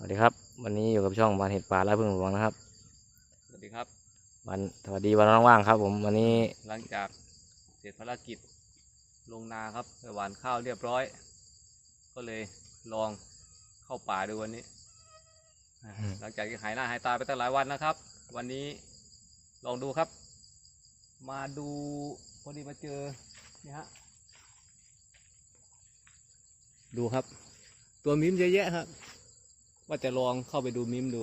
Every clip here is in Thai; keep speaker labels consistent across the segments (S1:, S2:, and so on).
S1: สวัสดีครับ วันนี้อยู่กับช่องบานเห็ดป่าและพึ่งหลวงนะครับ
S2: สวัสดีครับ
S1: วันสวัสดีวันว่างๆครับ ผมวันนี้
S2: หลังจากเสร็จภารกิจลงนาครับไปหว่านข้าวเรียบร้อย ก็เลยลองเข้าป่าดูวันนี้ หลังจากที่หายหน้าหายตาไปตั้งหลายวันนะครับ วันนี้ลองดูครับ มาดูพอดีมาเจอนี่ฮะดูครับ ตัวมิมเยอะแยะครับ ว่าจะลองเข้าไปดูมิมดู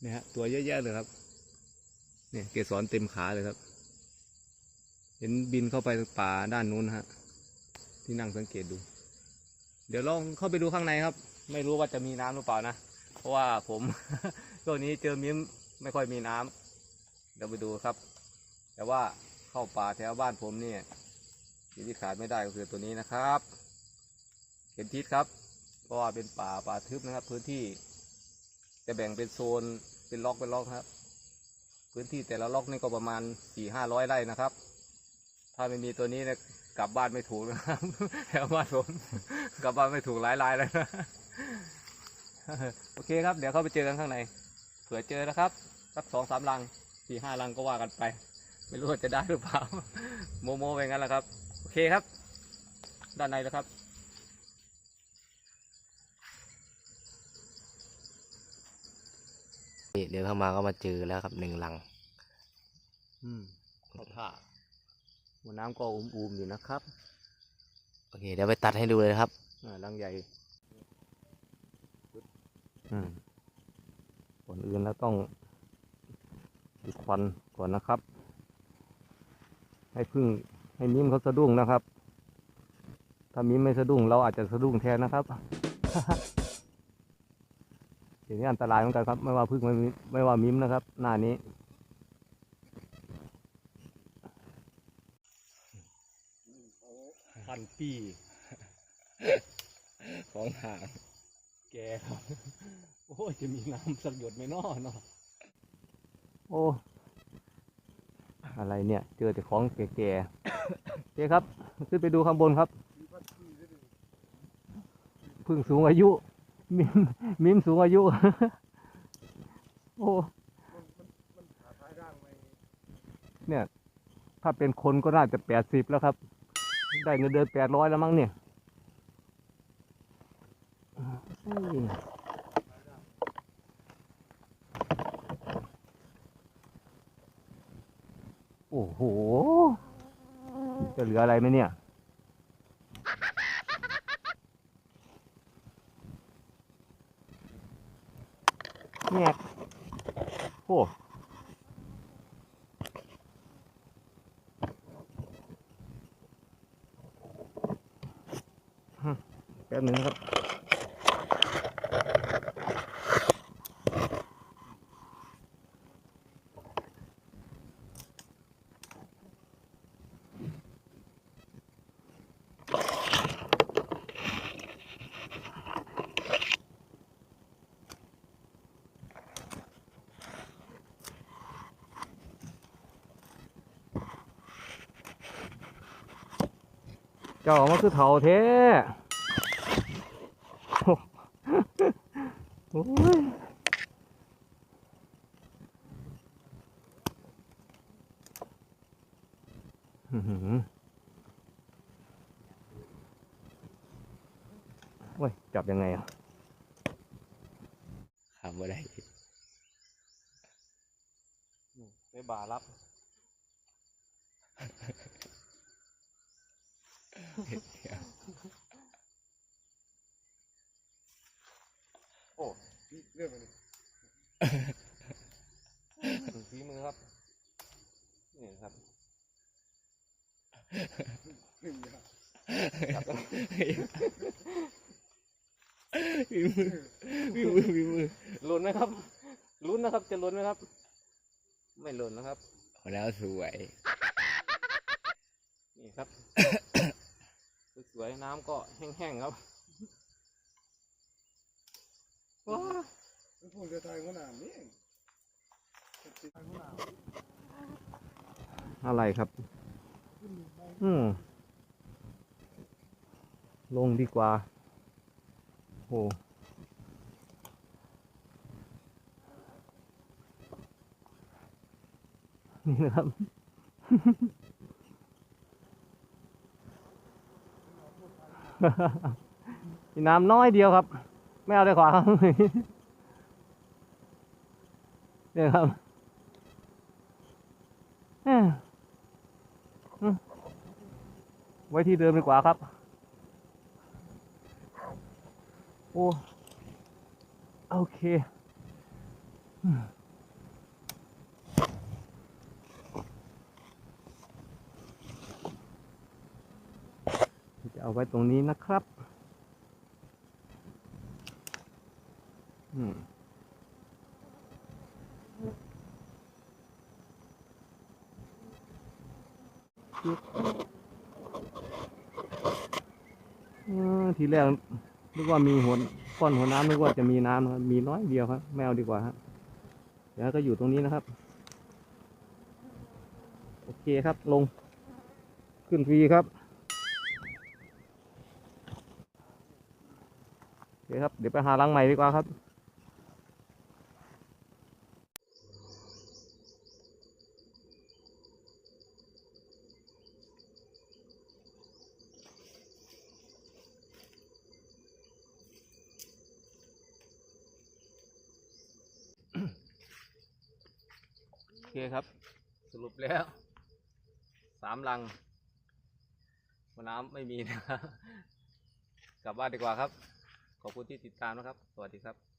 S2: เนี่ยฮะตัวเยอะแยะเลยครับ เนี่ยเกสรเต็มขาเลยครับ เห็นบินเข้าไปป่าด้านนู้นฮะ ที่นั่งสังเกตดู เดี๋ยวลองเข้าไปดูข้างในครับ ไม่รู้ว่าจะมีน้ำหรือเปล่านะ เพราะว่าผมช่วนี้เจอมิมไม่ค่อยมีน้ำเดี๋ยวไปดูครับ แต่ว่าเข้าป่าแถวบ้านผมเนี่ยสิ่งที่ขาดไม่ได้ก็คือตัวนี้นะครับ เข็มทิศครับ ราะว่าเป็นป่าป่าทึบนะครับ พื้นที่จะแบ่งเป็นโซนเป็นล็อกเป็นล็อกครับ พื้นที่แต่ละล็อกนี่ก็ประมาณสี่ห้าร้อยไร่นะครับ ถ้าไม่มีตัวนี้เนะกลับบ้านไม่ถูกนะครับแถวบ้านผมกลับบ้านไม่ถูกหลายรายเลยนะโอเคครับ เดี๋ยวเข้าไปเจอกันข้างในเผื่อเจอนะครับสักสองสามลังสี่ห้าลังก็ว่ากันไป ไม่รู้ว่าจะได้หรือเปล่า โมโมไปงั้นแหละครับ โอเคครับ ด้านในนะครับ
S1: เดินเข้ามาก็มาเจอแล้วครับหนึ่งหลัง
S2: อืมเขาท่าหัวน้ำก็อุ้มๆอยู่นะครับ
S1: โอเคเดี๋ยวไปตัดให้ดูเลยครับ
S2: อ่าลังใหญ่
S1: อืม
S2: ก่อนอื่นแล้วต้องปิดควันก่อนนะครับ ให้พึ่งให้มิ้มเขาสะดุ้งนะครับ ถ้ามิ้มไม่สะดุ้งเราอาจจะสะดุ้งแทนนะครับ อย่างนี้อันตรายเหมือนกันครับ ไม่ว่าพึ่งไม่มิไม่ว่ามิ้มนะครับ หน้านี้ พันปี
S1: ของห่าง
S2: แกครับ โอ้ยจะมีน้ำสักหยดไหมน้อเนาะโอ้อะไรเนี่ย เจอแต่ของแก่ๆโอเคครับ ขึ้นไปดูข้างบนครับ พึ่งสูงอายุ มิมมิมสูงอายุ โอ้ เนี่ย ถ้าเป็นคนก็น่าจะแปดสิบแล้วครับ ได้เงินเดือนแปดร้อยแล้วมั้งเนี่ยโอ้โห จะเหลืออะไรไหมเนี่ย แงกโอ้แป๊บหนึ่งนะครับ เจ้ามันคือเถาเท้โอ้ยโอ้ย จับยังไงอะ
S1: ขับมาได้
S2: ไปบ่ารับ โอ้เรื่องอะไรฝีมือครับ นี่ครับจับยังไง
S1: วิมือวิมือวิมือ
S2: หล่นไหมครับ ลุ้นนะครับ จะหล่นไหมครับ ไม่หล่นนะครับ
S1: เอาแล้วสวย
S2: นี่ครับ สวยๆ น้ำก็แห้งๆครับว้า
S3: มันคงจะตายขนาดนี้เองตายขนาด
S2: อะไรครับ อืมลงดีกว่าหนี่นะครับ น้ำน้อยเดียวครับ ไม่เอาเลยขวาครับเนี่ยครับไว้ที่เดิมดีกว่าครับ โอ้ โอเคอืมจะเอา ไว้ตรงนี้นะครับอืมเออทีแรกนึกว่ามีหัวก้อนหัวน้ำนึกว่าจะมีน้ำครับมีน้อยเดียวครับไม่เอาดีกว่าครับเดี๋ยวก็อยู่ตรงนี้นะครับ โอเคครับลง ขึ้นฟรีครับ คครับ เดี๋ยวไปหารังใหม่ดีกว่าครับ โอเคครับ สรุปแล้วสามลังน้ำไม่มีนะครับกลับบ้านดีกว่าครับ ขอบคุณที่ติดตามนะครับ สวัสดีครับ